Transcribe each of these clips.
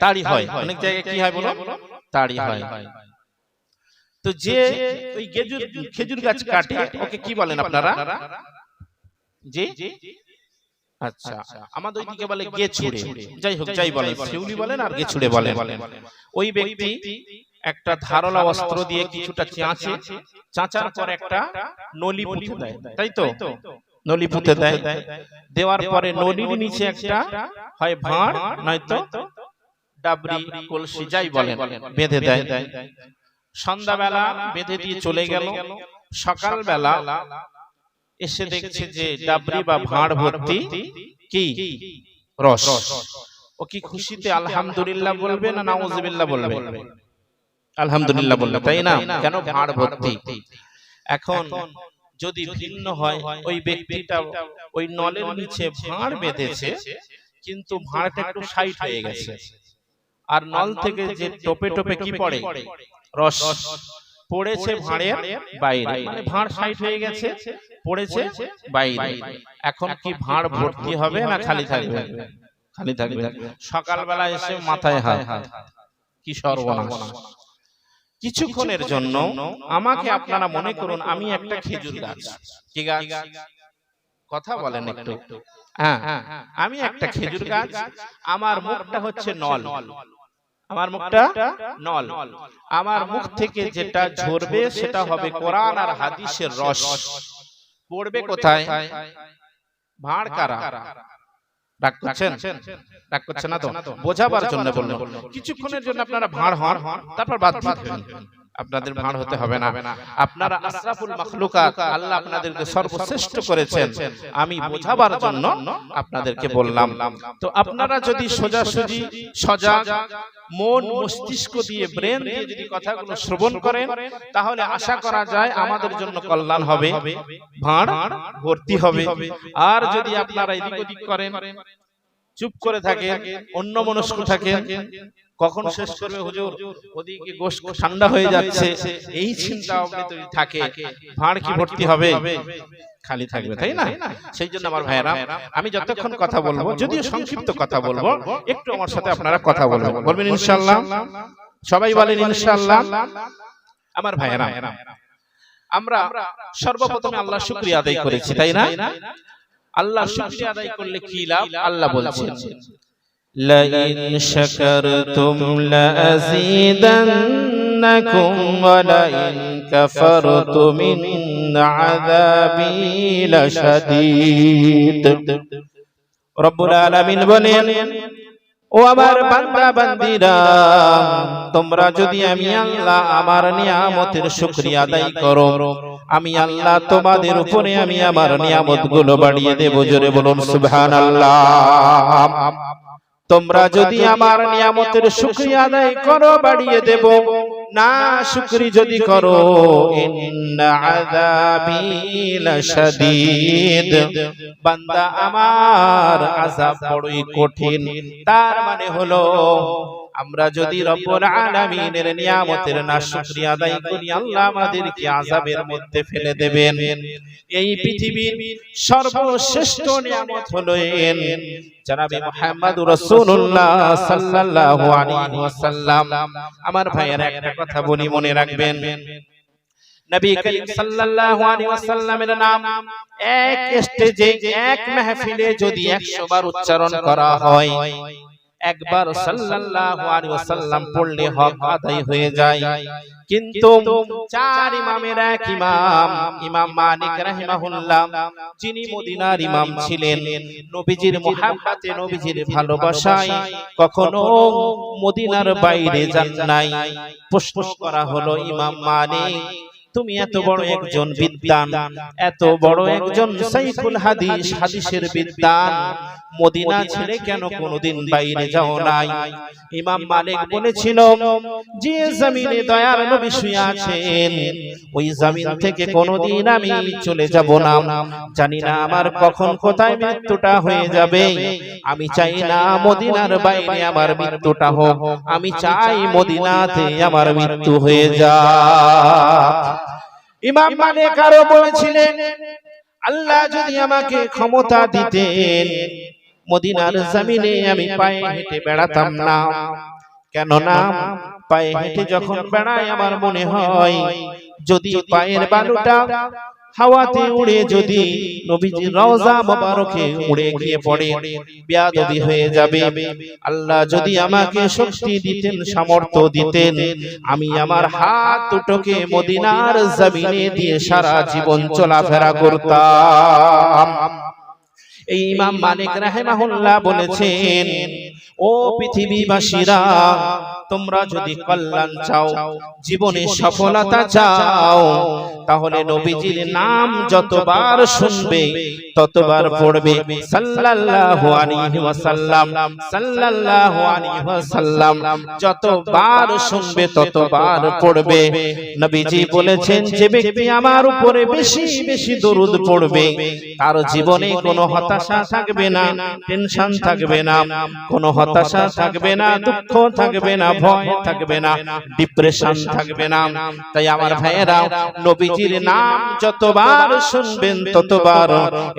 তাড়ি হয়। অনেক জায়গায় কি হয় বলো তাড়ি হয়। তো যে ওই খেজুর খেজুর গাছ কাটে ওকে কি বলেন আপনারা? জি আচ্ছা আমাদের ওইদিকে বলে গে ছুড়ে যাই হোক যাই বলেন শিউলি বলেন আর গে ছুড়ে বলেন ওই ব্যক্তি একটা ধারলা অস্ত্র দিয়ে কিছুটা চাঁচে চাঁচার পর একটা নলি পুঁতে দেয়। তাই তো? নলি পুঁতে দেয়। দেওয়ার পরে নলির নিচে একটা হয় ভাঁড় নয়তো ডাবরি কলসি যাই বলেন বেঁধে দেয়। সন্ধ্যাবেলা বেঁধে দিয়ে চলে গেল। সকালবেলা এসে দেখছে যে ডাবরি বা ভাঁড় ভর্তি কি? রস। ও কি খুশিতে আলহামদুলিল্লাহ বলবে না নাউজুবিল্লাহ বলবে? আলহামদুলিল্লাহ বলবে তাই না? কেন ভাঁড় ভর্তি? এখন যদি ভিন্ন হয় ওই ব্যক্তিটা ওই নলের নিচে ভাঁড় বেঁধেছে কিন্তু ভাঁড়টা একটু সাইড হয়ে গেছে। আর নল থেকে যে টোপে টোপে কি পড়ে? রস। পড়েছে ভাঁড়ের বাইরে। মানে ভাঁড় সাইড হয়ে গেছে পড়েছে বাইরে। এখন কি ভাঁড় ভর্তি হবে না খালি থাকবে? খালি থাকবে। সকালবেলা এসে মাথায় হাত। কি সর্বনাশ। কিছুক্ষণের জন্য আমাকে আপনারা মনে করুন আমি একটা খেজুর গাছ। কি গাছ? কথা বলেন একটু। হ্যাঁ আমি একটা খেজুর গাছ। আমার মুখটা হচ্ছে নল। আমার মুখটা নল। আমার মুখ থেকে যেটা ঝরবে সেটা হবে কোরআন আর হাদিসের রস। পড়বে কোথায়? ভাঁড় কারা রাগ করছেন? রাগ করছেন না তো? বোঝাবার জন্য বললাম কিছুক্ষণের জন্য আপনারা ভাঁড় হন তারপর বাদ আপনাদের ভাঁড় হতে হবে না। আপনারা আশরাফুল মাখলুকাত আল্লাহ আপনাদেরকে সর্বশ্রেষ্ঠ করেছেন। আমি বোঝাবার জন্য আপনাদেরকে বললাম। তো আপনারা যদি সোজাসুজি সজাগ মন মস্তিষ্ক দিয়ে ব্রেন দিয়ে যদি কথাগুলো শ্রবণ করেন তাহলে আশা করা যায় আমাদের জন্য কল্যাণ হবে ভাঁড় ভর্তি হবে। আর যদি আপনারা এদিক ওদিক করেন চুপ করে থাকেন অন্য মনস্ক থাকেন কখন শেষ করবে হুজুর ওদিকে গোশ ঠান্ডা হয়ে যাচ্ছে। এই চিন্তা আপনি থাকে ভাঁড় কি ভর্তি হবে? খালি থাকবে তাই না? সেই জন্য আমার ভাইয়েরা আমি যতক্ষণ কথা বলব যদিও সংক্ষিপ্ত কথা বলব একটু আমার সাথে আপনারা কথা বলবেন। বলবেন। ইনশাআল্লাহ। সবাই বলেন ইনশাআল্লাহ। আমার ভাইয়েরা আমরা সর্বপ্রথমে আল্লাহ শুকরিয়া আদায় করেছি তাই না? আল্লাহ শুকরিয়া আদায় করলে কি লাভ? আল্লাহ বলছেন। لئن شكرتم لأزيدنكم ولئن كفرتم إن عذابي لشديد রব্বুল আলামিন বলেন ও আমার বান্দা বান্দিরা তোমরা যদি আমি আল্লাহ আমার নিয়ামতের শুকরিয়া আদায় করো আমি আল্লাহ তোমাদের উপরে আমি আমার নিয়ামত গুলো বাড়িয়ে দেব জোরে বলুন সুবহানাল্লাহ তোমরা যদি আমার নিয়ামতের শুক্রিয়া আদায় করো বাড়িয়ে দেব। না শুক্রি যদি করো বান্দা আমার আজাব বড়ই কঠিন। তার মানে হলো আমরা যদি রব্বুল আলামিনের নিয়ামতের না শুকরিয়া আদায় করি আল্লাহ আমাদেরকে আযাবের মধ্যে ফেলে দেবেন। এই পৃথিবীর সর্বশ্রেষ্ঠ নিয়ামত হলো এন জনাবে মুহাম্মদ রাসূলুল্লাহ সাল্লাল্লাহু আলাইহি ওয়াসাল্লাম। আমার ভাইয়েরা একটা কথা বলি মনে রাখবেন। নবী করিম সাল্লাল্লাহু আলাইহি ওয়াসাল্লামের নাম এক স্টেজে এক মাহফিলে যদি 100 বার উচ্চারণ করা হয়। একবার সাল্লাল্লাহু আলাইহি ওয়াসাল্লাম পড়লে হক আদায় হয়ে যায়। কিন্তু চার ইমামের এক ইমাম ইমাম মালিক রাহিমাহুল্লাহ যিনি মদিনার ইমাম ছিলেন। নবীজির মুহাব্বতে নবীজির ভালোবাসায় কখনো মদিনার বাইরে যান নাই। প্রশ্ন করা হলো ইমাম মালিক তুমি এত বড় একজন বিদ্বান এত বড় একজন সাইফুল হাদিস হাদিসের বিদ্বান মদিনা ছেড়ে কেন কোনোদিন বাইরে যাও নাই? ইমাম মালিক বলেছিল যে জমিনে দয়ার নবী শুয়ে আছেন ওই জমিন থেকে কোনোদিন আমি চলে যাব না। জানি না আমার কখন কোথায় মৃত্যুটা হয়ে যাবে। আমি চাই না মদিনার বাইরে আমার মৃত্যুটা হোক। আমি চাই মদিনাতে আমার মৃত্যু হয়ে যাক। ইমাম মালিক আরও বলেছিলেন আল্লাহ যদি আমাকে ক্ষমতা দিতেন মদিনার জমিনে আমি পায়ে হেঁটে বেড়াতাম না। কেননা পায়ে হেঁটে যখন বেড়াই আমার মনে হয় যদি পায়ের বালুটা হাওয়াতে উড়ে যদি নবীজির রওজা মোবারকে উড়ে গিয়ে পড়ে বেয়াদবি হয়ে যাবে। আল্লাহ যদি আমাকে শক্তি দিতেন সামর্থ্য দিতেন আমি আমার হাত দুটোকে মদিনার জমিনে দিয়ে সারা জীবন চলাফেরা করতাম। এই ইমাম মালিক রাহেমাহুল্লাহ বলেছেন ও পৃথিবীবাসীরা তোমরা যদি কল্যাণ চাও জীবনে সফলতা চাও তাহলে নবীজির নাম যতবার শুনবে ততবার পড়বে সাল্লাল্লাহু আলাইহি ওয়াসাল্লাম সাল্লাল্লাহু আলাইহি ওয়াসাল্লাম যতবার শুনবে ততবার পড়বে নবীজি বলেছেন যে ব্যক্তি আমার উপরে বেশি বেশি দরুদ পড়বে তার জীবনে কোনো হতাশা থাকবে না টেনশন থাকবে না কোনো হতাশা থাকবে না দুঃখ থাকবে না ভয় থাকবে না ডিপ্রেশন থাকবে না। তাই আমার ভাইয়েরা নবীজির নাম যতবার শুনবেন ততবার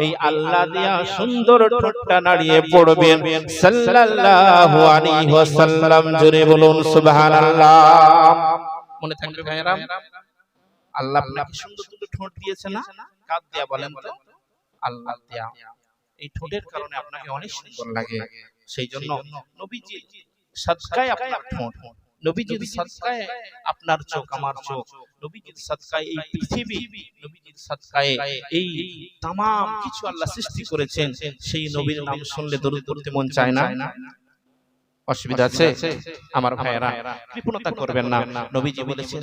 এই আল্লাহ দিয়া সুন্দর ঠোঁটটা নাড়িয়ে পড়বেন। সাল্লাল্লাহু আলাইহি ওয়াসাল্লাম জোরে বলুন সুবহানাল্লাহ। মনে থাকবে ভাইয়েরা? আল্লাহ আপনাকে সুন্দর দুটো ঠোঁট দিয়েছে না? কাঁদ দিয়া বলেন তো। আল্লাহ দিয়া। এই ঠোঁটের কারণে আপনাকে অনেক সুন্দর লাগে। সেই জন্য নবীজি সদকায় আপনার ঠোঁট। নবীজির সদকায় আপনার চোখ আমার চোখ নবীজির সদকায় এই পৃথিবী। নবীজির সদকায় এই কিছু আল্লাহ সৃষ্টি করেছেন। সেই নবীর নাম শুনলে দরুদ পড়তে মন চায় না? অসুবিধা আছে? আমার ভাইয়েরা কৃপণতা করবেন না। নবীজি বলেছেন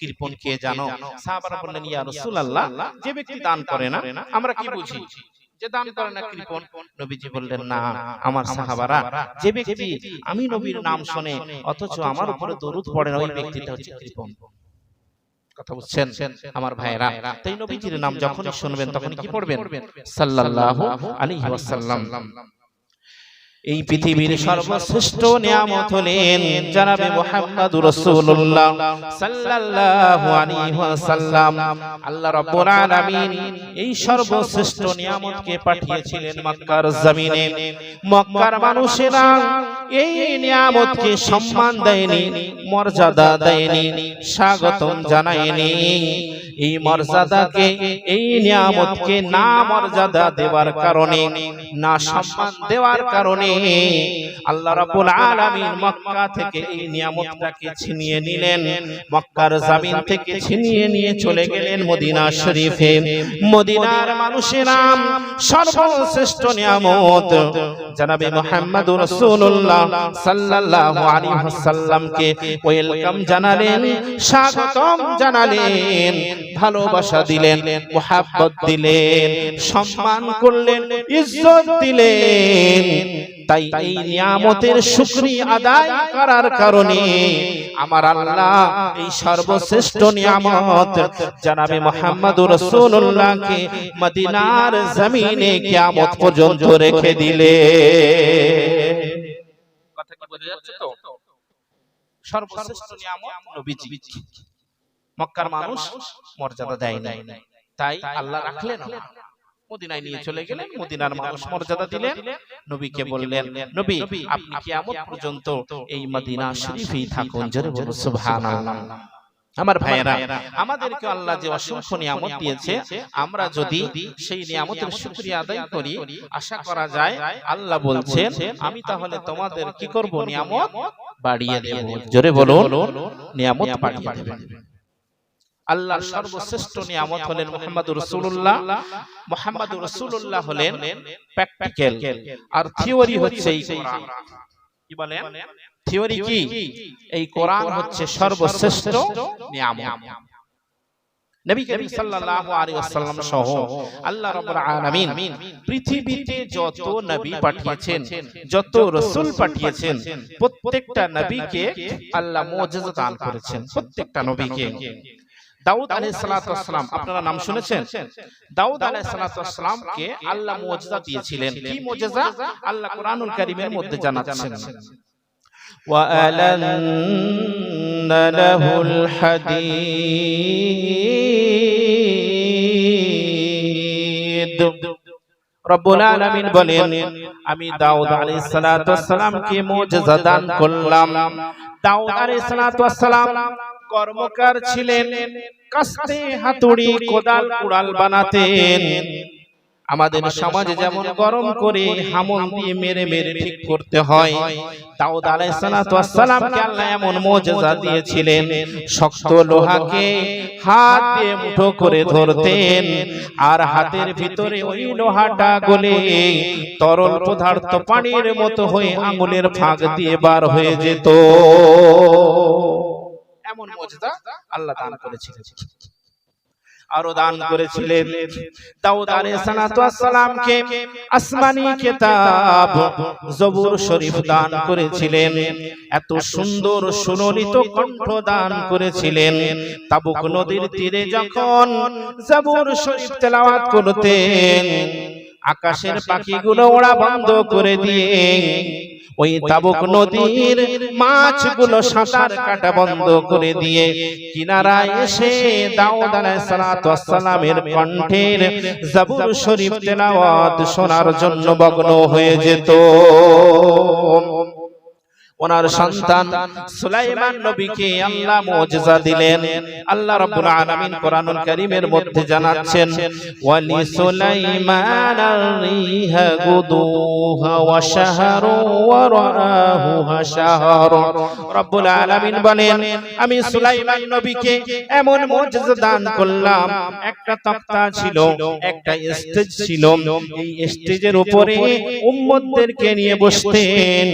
কৃপণ কে জানো? সাহাবারা বললেন ইয়া রাসূলুল্লাহ যে ব্যক্তি দান করে না আমরা কি বুঝি? যে দান করে না কৃপণ নবীজি বললেন না আমার সাহাবারা যে ব্যক্তি আমি নবীর নাম শুনে অথচ আমার উপরে দরুদ পড়ে না ওই ব্যক্তিটা হচ্ছে কৃপণ কথা বুঝছেন আমার ভাইরা। তাই নবীজির নাম যখন শুনবেন তখন কি পড়বেন? সাল্লাল্লাহু আলাইহি ওয়াসাল্লাম। এই পৃথিবীর সর্বশ্রেষ্ঠ নিয়ামত হলেন জনাবে মুহাম্মদুর রাসূলুল্লাহ সাল্লাল্লাহু আলাইহি ওয়াসাল্লাম। আল্লাহ রাব্বুল আলামিন এই সর্বশ্রেষ্ঠ নিয়ামতকে পাঠিয়েছিলেন মক্কার জমিনে। মক্কার মানুষেরা এই নিয়ামতকে সম্মান দেয়নি মর্যাদা দেয়নি স্বাগতম জানায়নি। এই মর্যাদাকে এই নিয়ামতকে না মর্যাদা দেওয়ার কারণে না সম্মান দেওয়ার কারণে আল্লাহ রাব্বুল আলামিন মক্কা থেকে এই নিয়ামতটাকে ছিনিয়ে নিলেন। মক্কার জমিন থেকে ছিনিয়ে নিয়ে চলে গেলেন মদিনা শরীফে। মদিনার মানুষেরা সর্বশ্রেষ্ঠ নিয়ামত। জনাবে মুহাম্মদুর রাসূলুল্লাহ সাল্লাল্লাহু আলাইহি ওয়াসাল্লামকে ওয়েলকাম জানালেন স্বাগতম জানালেন ভালোবাসা দিলেন মোহাব্বত দিলেন সম্মান করলেন ইজ্জত দিলেন। তাই এই নিয়ামতের শুকরিয়া আদায় করার কারণে আমার আল্লাহ এই সর্বশ্রেষ্ঠ নিয়ামত জানাবে মুহাম্মদুর রাসূলুল্লাহকে মদিনার জমিনে কিয়ামত পর্যন্ত রেখে দিলে। কথা কি বোঝা যাচ্ছে তো? সর্বশ্রেষ্ঠ নিয়ামত নবীজি। মক্কার মানুষ মর্যাদা দেয় নাই। তাই আল্লাহ রাখলেন না। মদিনায় নিয়ে চলে গেলেন মদিনার মানুষ মর্যাদা দিলেন নবীকে বললেন নবী আপনি কিয়ামত পর্যন্ত এই মদিনা শরীফেই থাকুন জোরে বলুন সুবহানাল্লাহ। আমার ভাইয়েরা আমাদেরকে আল্লাহ যে অসংখ্য নিয়ামত দিয়েছে আমরা যদি সেই নিয়ামতের শুকরিয়া আদায় করি আশা করা যায় আল্লাহ বলছেন আমি তাহলে তোমাদের কি করব নিয়ামত? বাড়িয়ে দেব। জোরে বলুন নিয়ামত বাড়িয়ে দেবেন। আল্লাহর সর্বশ্রেষ্ঠ নিয়ামত হলেন মুহাম্মদুর রাসূলুল্লাহ। মুহাম্মদুর রাসূলুল্লাহ হলেন প্র্যাকটিক্যাল আর থিওরি হচ্ছে এই কোরআন কি বলেন? থিওরি কি? এই কোরআন হচ্ছে সর্বশ্রেষ্ঠ নিয়ামত। নবী করিম সাল্লাল্লাহু আলাইহি ওয়াসাল্লাম সহ আল্লাহ রাব্বুল আলামিন পৃথিবীতে যত নবী পাঠিয়েছেন যত রাসূল পাঠিয়েছেন প্রত্যেকটা নবীকে আল্লাহ মুজিজা দান করেছেন প্রত্যেকটা নবীকে। দাউদ আলাইহিস সালাতু ওয়াসসালাম আপনারা নাম শুনেছেন দাউদ আলাইহিস সালাতু ওয়াসসালামকে আল্লাহ মুজিজা দিয়েছিলেন কি মুজিজা আল্লাহ কোরআনুল কারীমের মধ্যে জানাচ্ছেন وألن له الحديد রব্বুল আলামিন বলেন আমি দাউদ আলাইহিস সালাতু ওয়াস সালামকে মুজিজা দান করলাম দাউদ আলাইহিস সালাতু ওয়াস সালাম কর্মকার ছিলেন কাস্তে হাতুড়ি কোদাল কুড়াল বানাতেন। আমাদের সমাজে যেমন গরম করে হামল দিয়ে মেরে মেরে ঠিক করতে হয়। দাউদ ওয়াস আল্লাহ এমন মুজিজা দিয়েছিলেন। শক্ত লোহাকে হাত দিয়ে মুঠো করে ধরতেন আর হাতের ভিতরে ওই লোহাটা গলে তরল পদার্থ পানির মতো হয়ে আঙুলের ফাঁক দিয়ে বার হয়ে যেত। এমন মুজিজা আল্লাহ দান করেছিলেন। আরও দান করেছিলেন। দাউদ সালামকে আসমানি কিতাব জবুর শরীফ দান করেছিলেন। এত সুন্দর সুনলিত কণ্ঠ দান করেছিলেন। তাবুক নদীর তীরে যখন জবুর শরীফ তেলাওয়াত করতেন আকাশের পাখিগুলো ওরা বন্ধ করে দিয়ে ওই তাবুক নদীর মাছগুলো সাঁতার কাটা বন্ধ করে দিয়ে কিনারায় এসে দাউদ আলাইহিস সালাতু ওয়াস সালামের কণ্ঠের জাবুর শরীফ তেলাওয়াত শোনার জন্য মগ্ন হয়ে যেত। ওনার সন্তান সুলাইমান নবীকে আল্লাহ মুজিজা দিলেন। আল্লাহ রাব্বুল আলামিন কোরআনুল কারীমের মধ্যে জানাচ্ছেন ওয়ালি সুলাইমান আর-রিহা গুদুহা ওয়া শাহরু ওয়া রাআহু হাশার রব্বুল আলামিন বলেন আমি সুলাইমান নবীকে এমন মুজিজা দান করলাম একটা তক্তা ছিল একটা স্টেজ ছিল। এই স্টেজের উপরে উম্মতদেরকে নিয়ে বসতেন।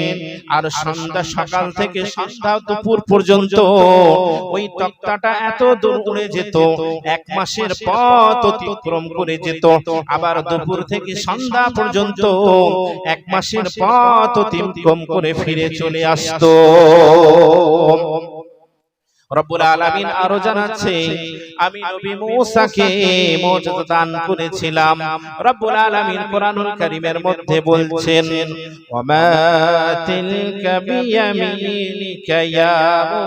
আর সন্ধ্যা সকাল থেকে সন্ধ্যা দুপুর পর্যন্ত ওই তক্তাটা এত দূর উড়ে যেত এক মাসের পথ অতিক্রম করে যেত আবার দুপুর থেকে সন্ধ্যা পর্যন্ত এক মাসের পথ অতিক্রম করে ফিরে চলে আসতো। রব্বুল আলামিন আরও জানাচ্ছে আমি নবী মূসাকে মুজিজা দান করেছিলাম। রব্বুল আলামিন কোরআনুল কারীমের মধ্যে বলছেন ওয়ামা তিলকা বিয়ামিনিকা ইয়া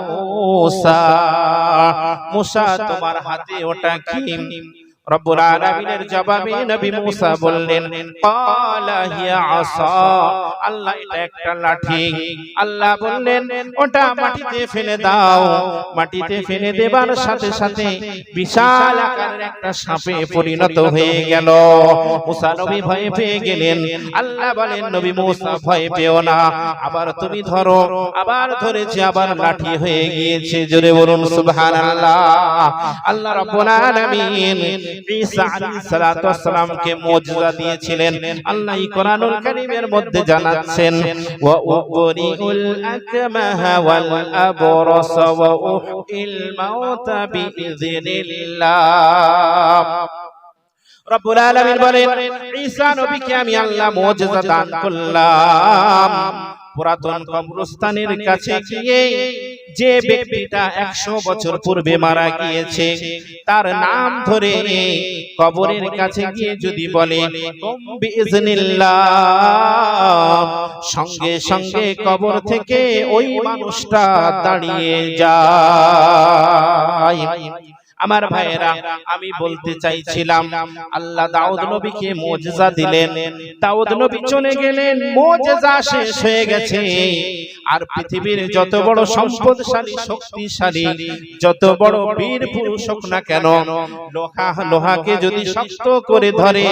মূসা। মূসা তোমার হাতে ওটা কি? রব্বুল আলামিনের জবাবে নবী মূসা বললেন ক্বালা হিয়া আসা আল্লাহ এটা একটা লাঠি। আল্লাহ বললেন ওটা মাটিতে ফেলে দাও। মাটিতে ফেলে দেবার সাথে সাথে বিশাল আকারের একটা সাপে পরিণত হয়ে গেল। মুসা নবী ভয় পেয়ে গেলেন। আল্লাহ বলেন নবী মুসা ভয় পেও না। আবার তুমি ধরো আবার ধরেছে আবার লাঠি হয়ে গিয়েছে। জোরে বলুন সুবহানাল্লাহ। আল্লাহ রাব্বুল আলামিন ঈসা আলাইহিস সালাতু ওয়াস মুজিজা দিয়েছিলেন। আল্লাহ কোরআনুল কারীমের মধ্যে জানাচ্ছেন ওয়া উবরিউল আকমাহা ওয়াল আবরাস ওয়া উহিল মাউতা বিইذنিল্লাহ রব্বুল আলামিন বলেন ঈসা নবীকে আমি আল্লাহ মুজিজা দান করলাম। পুরাতন কবরস্থানের কাছে গিয়ে যে ব্যক্তিটা একশো বছর পূর্বে মারা গিয়েছে, তার নাম ধরে কবরের কাছে গিয়ে যদি বলে "কুম সঙ্গে সঙ্গে কবর থেকে ওই মানুষটা দাঁড়িয়ে যায়। আমার ভাইয়েরা আমি বলতে চাইছিলাম আল্লাহ দাউদ নবীকে মুজিজা দিলেন। দাউদ নবী চলে গেলেন মুজিজা শেষ হয়ে গেছে। আর পৃথিবীর যত বড় সম্পদশালী শক্তিশালী যত বড় বীর পুরুষ হোক না কেন লোহা লোহাকে যদি শক্ত করে ধরে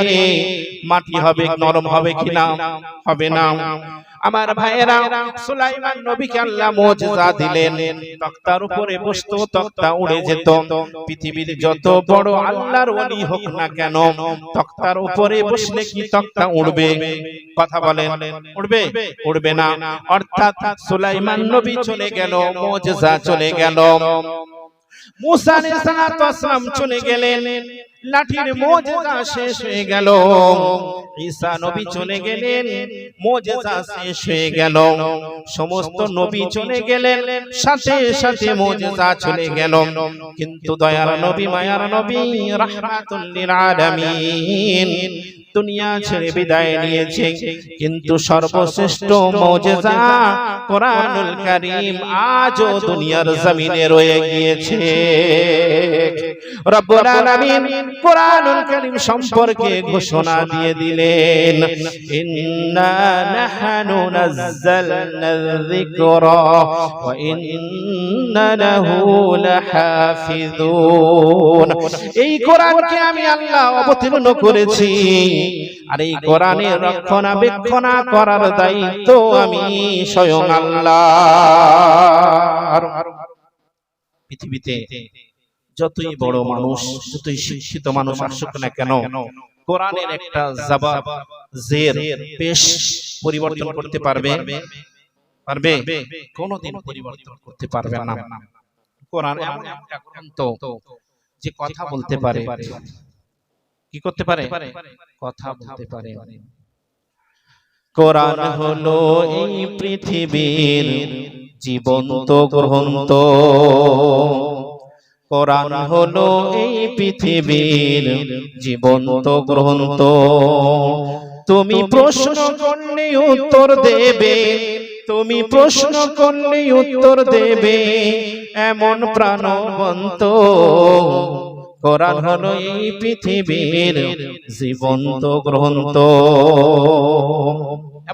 মাটি হবে নরম হবে কিনা হবে না। আমার ভাইয়েরা সুলাইমান নবীকে আল্লাহ মুজিজা দিলেন। তক্তার উপরে বসতো তক্তা উড়ে যেত। পৃথিবীর যত বড় আল্লাহর ওলি হোক না কেন তক্তার উপরে বসলে কি তক্তা উড়বে? কথা বলেন উড়বে? উড়বে? না। অর্থাৎ সুলাইমান নবী চলে গেল মুজিজা চলে গেল। মুসা চলে গেলেন। লাঠির মুজিজা শেষ হয়ে গেল। ঈসা নবী চলে গেলেন। মুজিজা শেষ হয়ে গেল। সমস্ত নবী চলে গেলেন। সাথে সাথে মুজিজা চলে গেল। কিন্তু দয়ার নবী মায়ার নবী রাহমাতুল লিল আলামিন। দুনিয়া ছেড়ে বিদায় নিয়েছে। কিন্তু সর্বশ্রেষ্ঠ মজেজা কোরআনুল কারীম আজও দুনিয়ার জমিনে রয়ে গিয়েছে। রব্বুল আলামিন কোরআনুল কারীম সম্পর্কে ঘোষণা দিয়ে দিলেন ইন্না নাহনু নাযালনা যিকরা ওয়া ইন্না লাহু লাহাফিজুন। এই কোরআনকে আমি আল্লাহ অবতীর্ণ করেছি আর এই কোরআনের রক্ষণাবেক্ষণা করার দায়িত্ব আমি স্বয়ং আল্লাহ পৃথিবীতে যতই বড় মানুষ যতই শিক্ষিত মানুষ আসুক না কেন কোরআনের একটা জবাব জের পেশ পরিবর্তন করতে পারবে। পারবে। কোনোদিন পরিবর্তন করতে পারবে না। কোরআন এমন একটা গ্রন্থ যে কথা বলতে পারে। কি করতে পারে? কথা বলতে পারে। কোরআন হলো এই পৃথিবীর জীবন্ত গ্রন্থ। কোরআন হলো এই পৃথিবীর জীবন্ত গ্রন্থ। তুমি প্রশ্ন করলে উত্তর দেবে। তুমি প্রশ্ন করলে উত্তর দেবে। এমন প্রাণবন্ত। কোরআন হলো এই পৃথিবীর জীবন্ত গ্রন্থ।